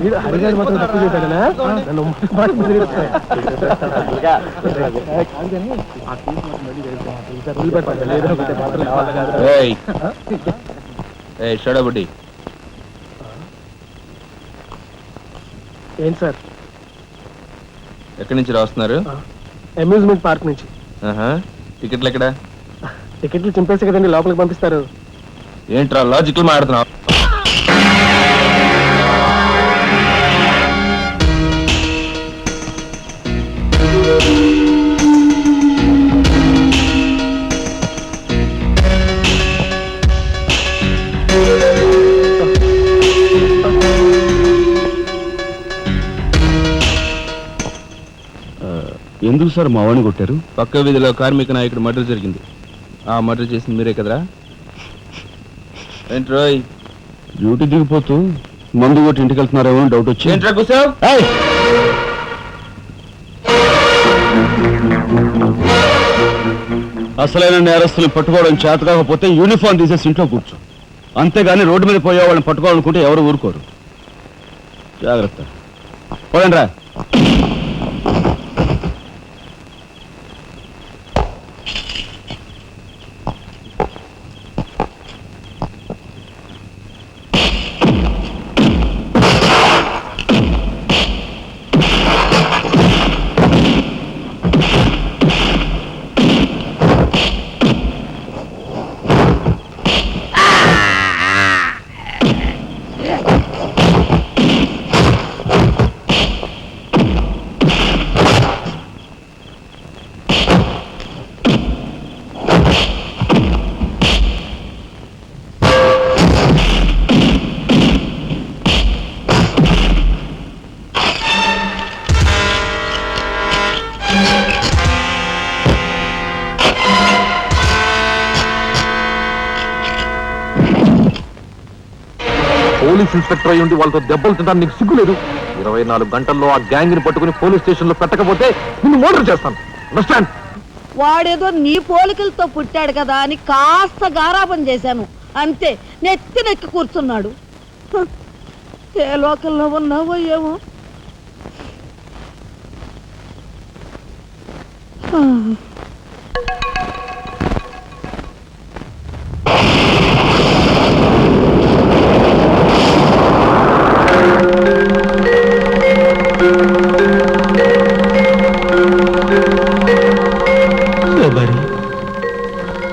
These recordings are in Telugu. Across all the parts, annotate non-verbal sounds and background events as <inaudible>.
వీడు హరిగాడు మాత్రం తక్కువ చేశాడనా? నన్ను మాట ఏంటి సార్? ఎక్కడి నుంచి రాస్తున్నారు? అమ్యూజ్మెంట్ పార్క్ నుంచి. టికెట్లు ఎక్కడ? టికెట్లు చింపేసి కదండి లోపలికి పంపిస్తారు. ఏంట్రా లాజికల్ మాట్లాడుతున్నావు? ఎందుకు సార్ మా వాడిని కొట్టారు? పక్క వీధిలో కార్మిక నాయకుడు మర్డర్ జరిగింది. ఆ మర్డర్ చేసింది మీరే కదరా? ఏంట్రోయ్ డ్యూటీ దిగిపోతూ మందు కొట్టి ఇంటికి వెళ్తున్నారేమో అని డౌట్ వచ్చి ఏంట్రా కూసావ్ ఏయ్! అసలైన నేరస్తుల్ని పట్టుకోవడం చేత కాకపోతే యూనిఫామ్ తీసేసి ఇంట్లో కూర్చో. అంతేగాని రోడ్డు మీద పోయే వాళ్ళని పట్టుకోవాలనుకుంటే ఎవరు ఊరుకోరు. జాగ్రత్త. పోయండి రా పోలీస్ ఇన్స్పెక్టర్ అయ్యి ఉండి వాళ్ళతో దెబ్బలు తింటాను నీకు సిగ్గులేదు? ఇరవై నాలుగు గంటల్లో ఆ గ్యాంగ్ని పట్టుకుని పోలీస్ స్టేషన్లో పెట్టకపోతే నిన్ను మోటర్ చేస్తాను. అండర్స్టాండ్ వాడేదో నీ పోలికలతో పుట్టాడు కదా అని కాస్త గారాపం చేశాను. అంతే నెత్తి నెక్కి కూర్చున్నాడు. హ, ఏ లోకంలో ఉన్నావో ఏమో. ఆ.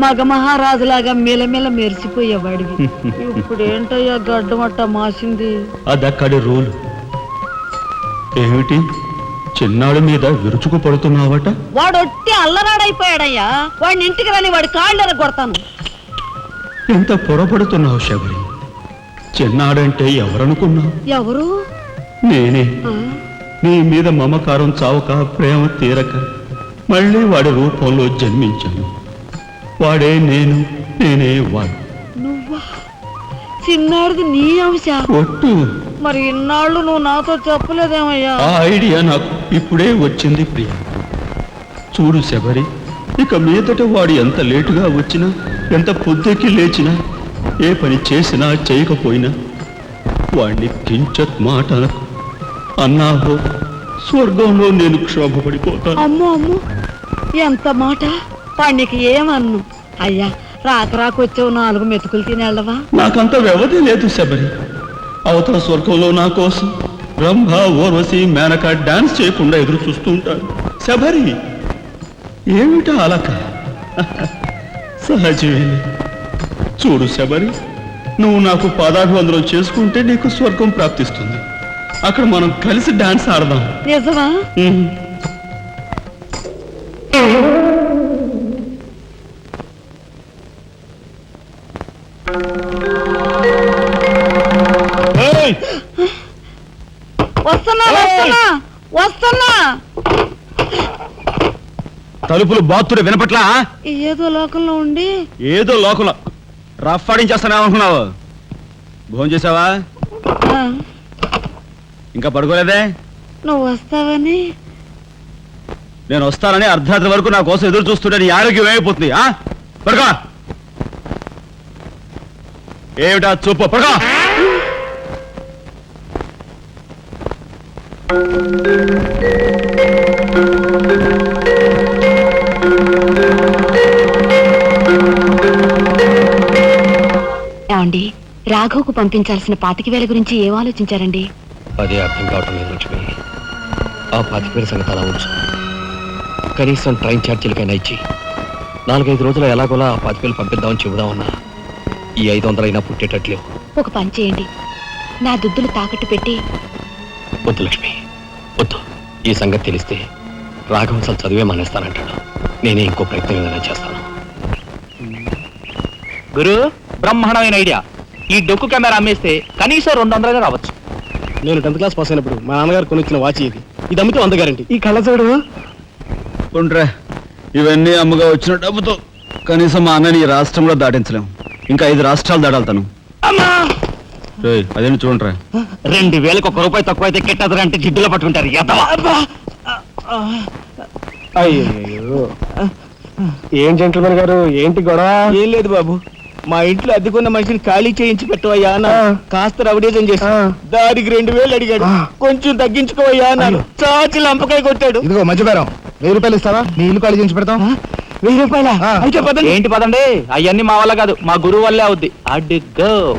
మగ మహారాజులాగా మెలమెల మెరిసిపోయేవాడివి. <laughs> ఇప్పుడు ఏంటయ్యా గడ్డం అట్ట మాసింది? అదక్కడి రూలు. ఏమిటి? చిన్నాడు మీద విరుచుకు పడుతున్నావట? వాడు ఒట్టి అల్లరాడైపోయాడయ్యా వాడిని ఇంటికి రాని వాడి కాళ్ళు కొడతాను. ఎంత పొరపడుతున్నావు శబరి. చిన్నాడంటే ఎవరనుకున్నావు? ఎవరు? నేనే. నీ మీద మమకారం చావక ప్రేమ తీరక మళ్ళీ వాడి రూపంలో జన్మించాను. వాడే నేను నేనే వాడు. నువ్వా? నీ అంశ? ఒట్టు. మరి ఇన్నాళ్ళు నువ్వు నాతో చెప్పలేదేమయ్యా? ఆ ఐడియా నాకు ఇప్పుడే వచ్చింది ప్రియ. చూడు శబరి ఇక మీదట వాడు ఎంత లేటుగా వచ్చినా ఎంత పొద్దుకి లేచినా ఏ పని చేసినా చేయకపోయినా వాడిని కించత్ మాట అనకు. అన్నాహో స్వర్గంలో నేను క్షోభపడిపోతాను. అమ్మో అమ్మో ఎంత మాట? పండికి ఏమన్ను? అయ్యా రాక రాకొచ్చావు నాలుగు మెతుకులు తినేళ్ళవా? నాకంత వ్యవధి లేదు శబరి. అవతల స్వర్గంలో నా కోసం రంభ ఓర్వశి మేనక డాన్స్ చేయకుండా ఎదురు చూస్తూ ఉంటాను శబరి ఏమిటా అలక సహజమే. చూడు శబరి నువ్వు నాకు పాదాభివందనం చేసుకుంటే నీకు స్వర్గం ప్రాప్తిస్తుంది. అక్కడ మనం కలిసి డాన్స్ ఆడదాం. నిజమా? వస్తున్నా వస్తున్నా వస్తున్నా. తలుపులు బాత్తుడు వినపట్లా? ఏదో లోకంలో ఉండి. ఏదో లోకంలో. రఫ్ ఆడించేస్తానేమనుకున్నావు? భోజనం చేసావా? ఇంకా పడుకోలేదే? నువ్వు వస్తావని. నేను వస్తానని అర్ధరాత్రి వరకు నా కోసం ఎదురు చూస్తుంటే నీ ఆరోగ్యం ఏమైపోతుంది పడుకో. ఏమిటా చూపు? పడుకో. ఏమండి రాఘవ్కు పంపించాల్సిన పాతిక వేల గురించి ఏం ఆలోచించారండి? అదే అర్థం కావటం లేదు లక్ష్మి. ఆ పాతిక వేల సంగతి అలా ఉంచు. కనీసం ట్రైన్ ఛార్జీలకైనా ఇచ్చి. నాలుగైదు రోజులు ఎలాగోలా ఆ పాతిక వేలు పంపిద్దామని చెబుదామన్నా. ఈ ఐదు వందలైనా పుట్టేటట్లేవు. ఒక పని చేయండి. నా దుద్దులు తాకట్టు పెట్టి వద్దు లక్ష్మి వద్దు. ఈ సంగతి తెలిస్తే రాఘవ అసలు చదివే మానేస్తానంటాడు. నేనే ఇంకో ప్రయత్నం ఏదైనా చేస్తాను. గురు బ్రహ్మాండమైన ఐడియా ఈ డొక్కు కెమెరా అమ్మేస్తే కనీసం రెండు వందలుగా రావచ్చు. నేను టెన్త్ క్లాస్ పాస్ అయినప్పుడు మా నాన్నగారు కొనిచ్చిన వాచ్ ఇది. ఇది అమ్మితే వంద గ్యారంటీ ఈ కళ్ళజోడు ఉండ్రా ఇవన్నీ అమ్మగా వచ్చిన డబ్బుతో కనీసం మా అన్నని ఈ రాష్ట్రంలో దాటించలేం. ఇంకా ఐదు రాష్ట్రాలు దాడాలతాను. అదేంటి చూడండిరా రెండు వేలకు ఒక రూపాయి తక్కువ అయితే కెట్టదురా అంటే జిడ్డులో పట్టుకుంటారు ఎదవా. అయ్యో ఏం జెంట్లమెన్ గారు? ఏంటి గొడవ? ఏం లేదు బాబు. మా ఇంట్లో అద్దెకున్న మనిషిని ఖాళీ చేయించి పెట్టవయ్యా అన్న కాస్త రవిడేజం చేసి దానికి రెండు వేలు అడిగాడు. కొంచెం తగ్గించుకోవయ్యా అన్నాను చాచి లంపకాయ కొట్టాడు. ఇదిగో మధ్యపేరం వెయ్యి రూపాయలు ఇస్తావా? నీ ఇల్లు ఖాళీ చేసి పెడతాం. వెయ్యి రూపాయల? అయితే పదండి. ఏంటి పదండి? అవన్నీ మా వల్ల కాదు. మా గురువు వల్లే అవుద్ది. అడ్డుగో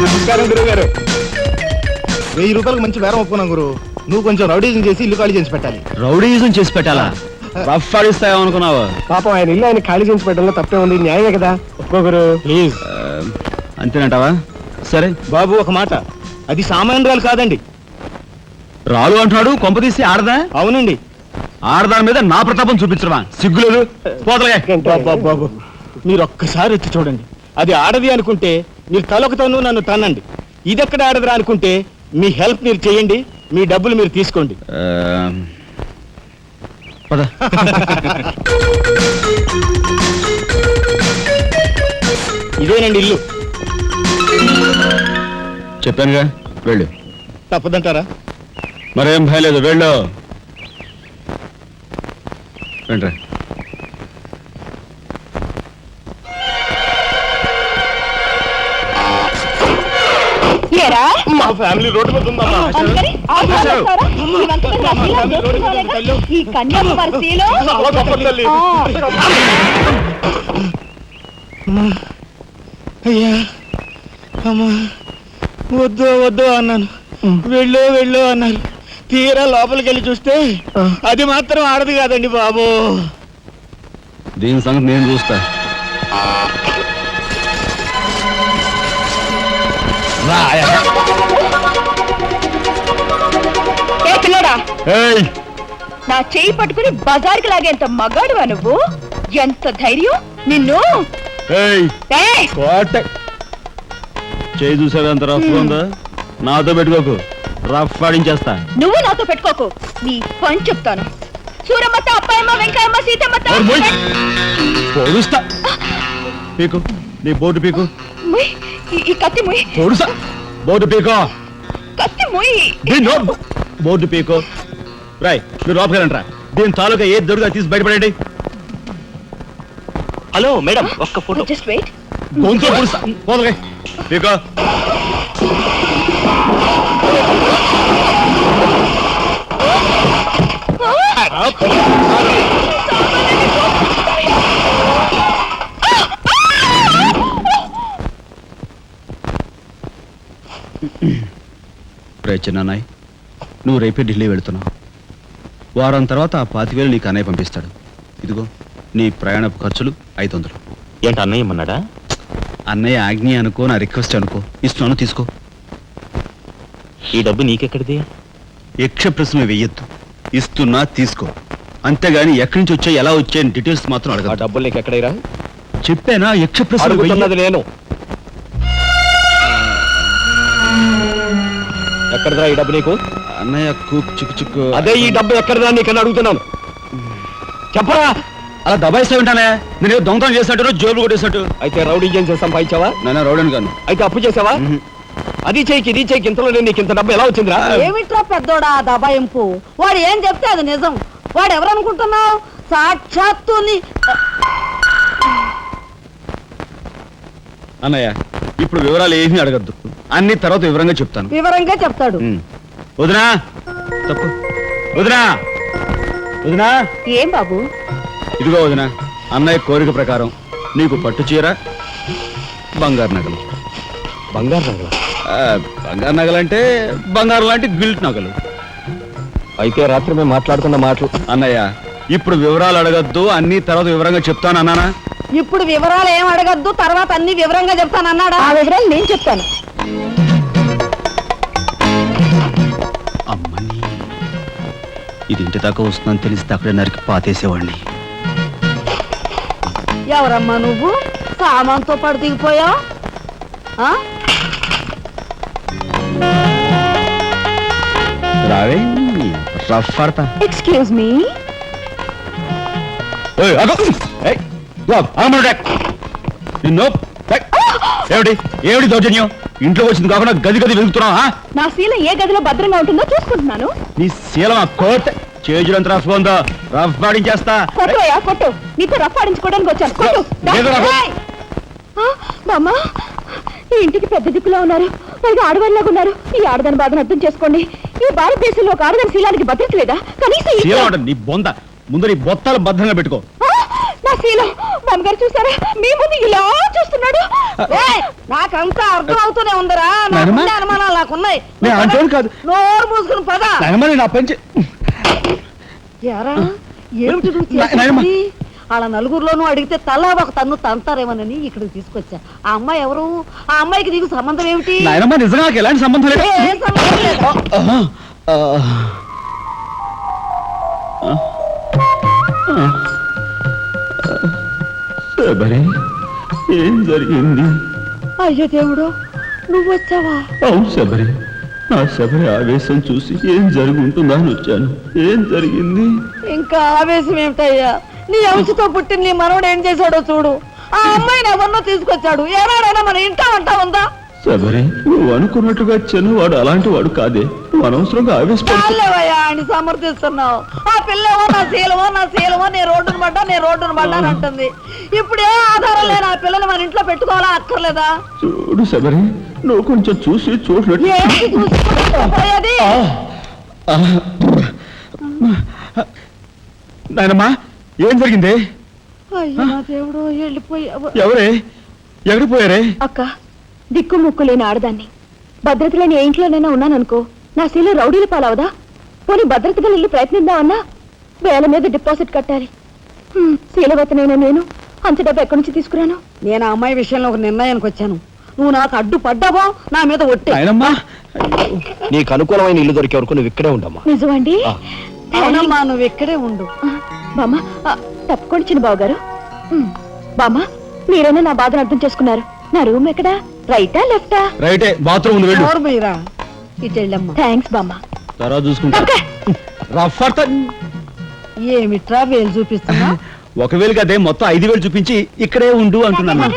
నమస్కారం గురువు గారు వెయ్యి రూపాయలకు మంచి బేరం ఒప్పుకున్నాం గురు. నువ్వు కొంచెం రౌడీజం చేసి ఇల్లు ఖాళీ చేసి పెట్టాలి. రౌడీజం చేసి పెట్టాలా? రఫ్ ఆడిస్తాయేమనుకున్నావా పాపం ఆయన ఇల్లు ఆయన ఖాళీ చేయించి పెట్టడంలో తప్పే ఉంది. న్యాయమే కదా? ఒప్పుకో గురు. ప్లీజ్. అంతేనంటావా? సరే. బాబు ఒక మాట. అది సామాన్యురాలు కాదండి. రాలు అంటున్నాడు కొంపదీసి ఆడదా? అవునండి. ఆడదాని మీద నా ప్రతాపం చూపించడమా? సిగ్గులేదు? పోతలే. బాబు మీరు ఒక్కసారి వచ్చి చూడండి. అది ఆడది అనుకుంటే మీరు తలొకతోనూ నన్ను తన్నండి. ఇది ఎక్కడ ఆడదురా అనుకుంటే మీ హెల్ప్ మీరు చేయండి మీ డబ్బులు మీరు తీసుకోండి. పద. ఇదేనండి ఇల్లు. చెప్పానుగా వెళ్ళు. తప్పదంటారా? మరేం భయం లేదు వెళ్ళు. రండ్రా ఏరా? మా ఫ్యామిలీ రోడ్డు మీద ఉందమ్మా. అందుకని ఆ కాలు వస్తారా? ఈ వంక మీద నా పిల్ల దోచుకోలేక ఈ కన్యాకుమారి స్త్రీలో చాలా గొప్ప తల్లి. ఆ, అయ్యా అమ్మా వద్దు వద్దు అన్నాను. వెళ్ళు వెళ్ళు అన్నారు. తీరా లోపలికి వెళ్ళి చూస్తే అది మాత్రం ఆడదు కాదండి బాబు. దీని సంగతి నేను చూస్తా. ఏ పిల్లడా? ఏయ్. నా చేయి పట్టుకుని బజార్కి లాగేంత మగాడువా నువ్వు? ఎంత ధైర్యం? నిన్ను? ఏయ్. ఏయ్! కోట. చేయి చూసావా ఎంత రఫ్ ఉందా? నాతో పెట్టుకోకు. రఫ్ ఆడించేస్తా. నువ్వు నాతో పెట్టుకోకు. నీ పని చెప్తాను. సూరమ్మత అప్పాయమ్మ వెంకాయమ్మ సీతమ్మత ఓర్ మొయ్. పొడుస్తా. పీకు. నీ బోటు పీకు. ఈ- కత్తి ముయ్. పొడుస్తా. బోటు పీకో. కత్తి ముయ్. బోర్డు పీకో. రాయ్ మీరు రండిరా దీని తాలూకా ఏది దొరుకుతా తీసి బయటపడండి హలో మేడం ఒక్క ఫోటో. Just wait. గొంతు పుడుస్తా. పీకో. చిన్నానాయ్ నువ్వు రేపే ఢిల్లీ వెళుతున్నావు. వారం తర్వాత ఆ పాతివేలు నీకు అన్నయ్య పంపిస్తాడు. ఇదిగో నీ ప్రయాణపు ఖర్చులు ఐదు వందలు ఏంటి అన్నయ్య ఏమన్నాడా? అన్నయ్య ఆజ్ఞ అనుకో నా రిక్వెస్ట్ అనుకో. ఇస్తున్నాను తీసుకో. ఈ డబ్బు నీకెక్కడిది? యక్ష ప్రశ్న వెయ్యొద్దు. ఇస్తున్నా తీసుకో. అంతేగాని ఎక్కడి నుంచి వచ్చాయి ఎలా వచ్చాయని డీటెయిల్స్ మాత్రం ఆ అడగ డబ్బులు నీకు ఎక్కడైరా చెప్పానా యక్ష ప్రశ్న అడుగుతున్నది నేను. ఎక్కడదా ఈ డబ్బు నీకు? అన్నయ్య కూక్ చిక్కు చిక్కు. అదే ఈ డబ్బు ఎక్కడదా నీకని అడుగుతున్నాను. చెప్పరా. అలా దబాయిస్తా ఉంటానే. నేను దొంగతనం చేసినట్టు జోబులు కొట్టేసినట్టు. అయితే రౌడీ ఏం చేసి సంపాదించావా? నేను రౌడన్ గాను అయితే అప్పు చేసావా? అది చేయికి ఇది చేయికి ఇంతలో నీకు ఇంత డబ్బు ఎలా వచ్చిందిరా? ఏమిట్రా పెద్దోడా ఆ దబాయింపు? వాడు ఏం చెప్తే అది నిజం. వాడు ఎవరనుకుంటున్నావు? సాక్షాత్తు నీ- అన్నయ్య ఇప్పుడు వివరాలు ఏమీ అడగద్దు. అన్ని తర్వాత వివరంగా చెప్తాను. వివరంగా చెప్తాడు. ఉమ్. వదినా! తప్పు. వదినా! వదినా! ఏం బాబు? ఇదిగో వదినా అన్నయ్య కోరిక ప్రకారం నీకు పట్టు చీర బంగారు నగలు. బంగారు రంగుల ఆ, బంగారు నగలంటే బంగారు లాంటి గిల్ట్ నగలు. అయితే రాత్రి మేము మాట్లాడుకున్న మాటలు. అన్నయ్య ఇప్పుడు వివరాలు అడగద్దు అన్ని తర్వాత వివరంగా చెప్తాను అన్నానా? ఇప్పుడు వివరాలు ఏం అడగద్దు తర్వాత అన్ని వివరంగా చెప్తాను అన్నాడా? ఆ వివరాలు నేను చెప్తాను. అమ్మని ఇది ఇంటి దాకా వస్తుందని తెలిస్తే అక్కడే నరికి పాతేసేవాడిని. ఎవరమ్మా నువ్వు? సామాన్తో పాటు దిగిపోయావు? ఆ? రావే. రఫ్ ఆడతా ఎక్స్క్యూజ్ మీ. నిన్ను. ఏమిటి? ఏమిటి దౌర్జన్యం? ఇంట్లో వచ్చింది కాకుండా గది గది వెలుగుతున్నావా నా శీల ఏ గదిలో భద్రంగా ఉంటుందో చూసుకుంటున్నాను. నీ శీలం ఆ కోట్. చేజులంత రఫ్ ఉందో. రఫ్ పాడించేస్తా కొట్టువయ్యా కొట్టు. నీతో రఫ్ ఆడించుకోవడానికి వచ్చాను. కొట్టు. బామ్మ ఈ ఇంటికి పెద్ద దిక్కులా ఉన్నారు. పైగా ఆడవాళ్ళలాగా ఉన్నారు. ఈ ఆడదాని బాధను అర్థం చేసుకోండి. ఈ భారతదేశంలో ఒక ఆడదాని శీలానికి భద్రత లేదా కనీసం ఈ- శీలం అంట నీ బొంద. ముందు నీ బొత్తాలు భద్రంగా పెట్టుకో. ఆ, నా శీలం. బామ్మగారు చూసారా? మీ ముందు ఇలా చూస్తున్నాడు. ఏయ్, నాకంతా అర్థం అవుతూనే ఉందిరా. నాయనమ్మా. నాకుండే అనుమానాలు నాకున్నాయి. నేను అంటేను కాదు. నోరు మూసుకుని పద. నాయనమ్మ నా పెంచి ఎరా ఏమిటి నువ్వు నాయ- నాయనమ్మ. చేసేది? వాళ్ళ నలుగురిలోనూ అడిగితే తలా ఒక తన్ను తంతారేమోనని ఇక్కడికి తీసుకొచ్చా. ఆ అమ్మాయి ఎవరు? ఆ అమ్మాయికి నీకు సంబంధం ఏమిటి? నాయనమ్మ నిజంగా నాకు ఎలాంటి సంబంధం లేదు? ఏ సంబంధం లేదా? ఆహా. ఆ. శబరి ఏం జరిగింది? అయ్యో దేవుడు నువ్వు వచ్చావా? అవును శబరి నా శబరి ఆవేశం చూసి ఏం జరిగి ఉంటుందా అని వచ్చాను. ఏం జరిగింది? ఇంకా ఆవేశం ఏమిటయ్యా? నీ అంశతో పుట్టిన నీ మనవడు ఏం చేశాడో చూడు. ఆ అమ్మాయిని ఎవరినో తీసుకొచ్చాడు. ఏనాడైనా మన ఇంటా అంటా ఉందా? శబరి నువ్వు అనుకున్నట్టుగా చిన్నవాడు అలాంటి వాడు కాదే. నువ్వు అనవసరంగా ఆవేశపడు చాలేవయ్యా ఆయన సమర్థిస్తున్నావు. ఆ పిల్లవో నా శీలమో నా శీలమో నీ రోడ్డును పడ్డా నీ రోడ్డును పడ్డా అని అంటుంది. ఇప్పుడు ఏ ఆధారం లేని ఆ పిల్లని మన ఇంట్లో పెట్టుకోవాలా అక్కర్లేదా? చూడు శబరి నువ్వు కొంచెం చూసి ఏంటి చూసుకోపోయేది నాయనమ్మా ఏం జరిగింది? అయ్యో నా దేవుడు వెళ్ళిపోయావు ఎవరే? ఎక్కడికి పోయారే? అక్క దిక్కు ముక్కు లేని ఆడదాన్ని. భద్రత లేని ఏ ఇంట్లోనైనా ఉన్నాననుకో నా శీల రౌడీల పాలవదా? పోనీ భద్రతగా వెళ్ళి ప్రయత్నిద్దామన్నా వేల మీద డిపాజిట్ కట్టాలి. హ్మ్, శీలవతనైనా నేను? అంత డబ్బు ఎక్కడి నుంచి తీసుకురాను? నేను ఆ అమ్మాయి విషయంలో ఒక నిర్ణయానికి వచ్చాను. నువ్వు నాకు అడ్డు పడ్డావో నా మీద ఒట్టే. నాయనమ్మా! నీకు అనుకూలమైన ఇల్లు దొరికే వరకు నువ్వు ఇక్కడే ఉండమ్మా. నిజమండి? అవునమ్మా నువ్వు ఇక్కడే ఉండు. బామ్మ ఆ, తప్పుకోండి చిన్న బాబు గారు బామ్మ మీరైనా నా బాధను అర్థం చేసుకున్నారు. నా రూమ్ ఎక్కడా? రైటా లెఫ్టా? రైటే బాత్రూమ్ ఉంది వెళ్ళు. ఎవరు మీరా? ఇటు వెళ్ళమ్మా. థ్యాంక్స్ బామ్మ తర్వాత చూసుకుంటా. రఫ్ ఆడతా ఏమిట్రా వేలు చూపిస్తున్నా? ఒక వేలు కదే మొత్తం ఐదు వేలు చూపించి ఇక్కడే ఉండు అంటున్నాను